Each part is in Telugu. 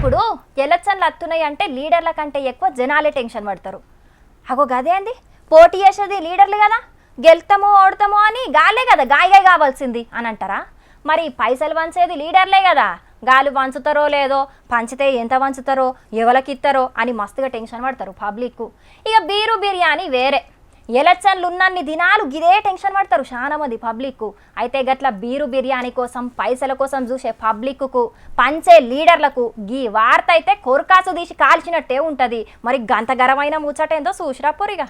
ఇప్పుడు ఎలక్షన్లు వస్తున్నాయి అంటే లీడర్ల కంటే ఎక్కువ జనాలే టెన్షన్ పడతారు. అగో గదే అండి పోటీ చేసేది లీడర్లు కదా. గెలుతామో ఓడతామో అని గాలే కదా గాయగాయ కావాల్సింది అని అంటారా? మరి పైసలు పంచేది లీడర్లే కదా. గాలి పంచుతారో లేదో పంచితే ఎంత పంచుతారో ఎవరికి ఇస్తారో అని మస్తుగా టెన్షన్ పడతారు పబ్లిక్ ఇక బీరు బిర్యానీ వేరే. ఎలక్షన్లు ఉన్నన్ని దినాలు గిదే టెన్షన్ పడతారు చాలా మంది పబ్లిక్ అయితే గట్ల బీరు బిర్యానీ కోసం పైసల కోసం చూసే పబ్లిక్కు పంచే లీడర్లకు గీ వార్త అయితే కొరకాసు తీసి కాల్చినట్టే ఉంటుంది. మరి గంతగరమైన ముచ్చటేందో చూసిరా పొరిగా.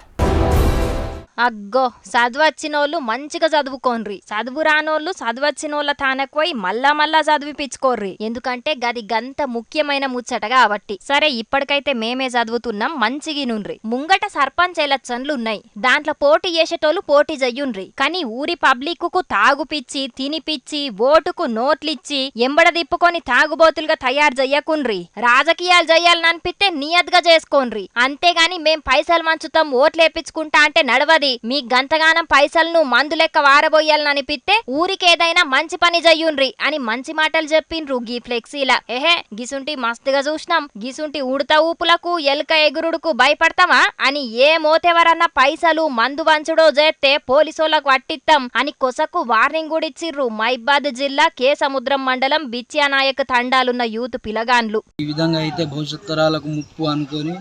అగ్గో చదువచ్చినోళ్ళు మంచిగా చదువుకోన్రి చదువు రానోళ్ళు చదువచ్చినోళ్ళ తానకపోయి మళ్ళా మళ్ళా చదివిపించుకోర్రి ఎందుకంటే గది గంత ముఖ్యమైన ముచ్చట కాబట్టి. సరే ఇప్పటికైతే మేమే చదువుతున్నాం మంచిగి నుండ్రి ముంగట సర్పంచ్ ఎలక్షన్లు ఉన్నాయి దాంట్లో పోటీ చేసేటోళ్ళు పోటీ చెయ్యుండ్రి కానీ ఊరి పబ్లిక్కు తాగుపిచ్చి తినిపిచ్చి ఓటుకు నోట్లిచ్చి ఎంబడ తిప్పుకొని తాగుబోతులుగా తయారు చెయ్యకుండ్రి రాజకీయాలు చెయ్యాలని అనిపిస్తే నియత్గా చేసుకోండ్రి. అంతేగాని మేం పైసలు మంచుతాం ఓట్లేపించుకుంటా అంటే నడవది. మీ గంతగానం పైసలను మందు లెక్క వారబోయాలని అనిపిస్తే ఊరికేదైనా మంచి పని చెయ్యుండ్రి అని మంచి మాటలు చెప్పిండ్రు గీ ఫ్లెక్సీల. ఎహే గిసుంటి మస్తుగా చూసినాం గిసుంటి ఉడత ఊపులకు ఎలుక ఎగురుడుకు భయపడతామా అని ఏ మోతెవరన్నా పైసలు మందు వంచుడో చేస్తే పోలీసోళ్ళకు పట్టిత్తాం అని కొసకు వార్నింగ్ కూడా ఇచ్చిర్రు మైబాద్ జిల్లా కే సముద్రం మండలం బిత్యానాయక్ తండాలున్న యూత్ పిలగాన్లు. ఈ విధంగా అయితే భవిష్యత్ తరాలకు ముప్పు అనుకొని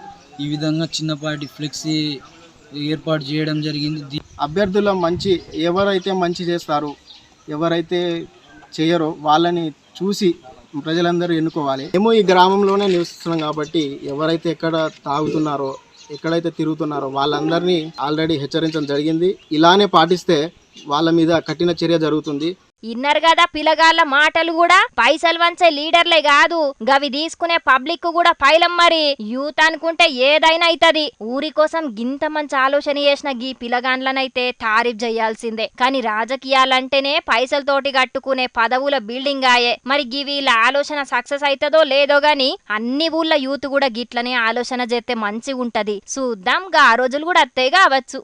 ఈ విధంగా చిన్నపాటి ఫ్లెక్సీ ఏర్పాటు చేయడం జరిగింది. అభ్యర్థుల మంచి ఎవరైతే మంచి చేస్తారో ఎవరైతే చేయరో వాళ్ళని చూసి ప్రజలందరూ ఎన్నుకోవాలి. మేము ఈ గ్రామంలోనే నివసిస్తున్నాం కాబట్టి ఎవరైతే ఎక్కడ తాగుతున్నారో ఎక్కడైతే తిరుగుతున్నారో వాళ్ళందరినీ ఆల్రెడీ హెచ్చరించడం జరిగింది. ఇలానే పాటిస్తే వాళ్ళ మీద కఠిన చర్య జరుగుతుంది. ఇన్నర్ కదా పిలగాళ్ళ మాటలు కూడా. పైసలు వంచే లీడర్లే కాదు. గవి తీసుకునే పబ్లిక్ కూడా పైలం మరి. యూత్ అనుకుంటే ఏదైనా అవుతుంది ఊరి కోసం గింత మంచి ఆలోచన చేసిన గీ పిలగాన్లనైతే తారీఫ్ చేయాల్సిందే. కానీ రాజకీయాలంటేనే పైసలతోటి కట్టుకునే పదవుల బిల్డింగ్ ఆయే. మరి గి వీళ్ళ ఆలోచన సక్సెస్ అవుతుందో లేదో గాని అన్ని ఊళ్ళ యూత్ కూడా గిట్లనే ఆలోచన చేస్తే మంచిగా ఉంటది చూద్దాం గా ఆ రోజులు కూడా అత్తే కావచ్చు.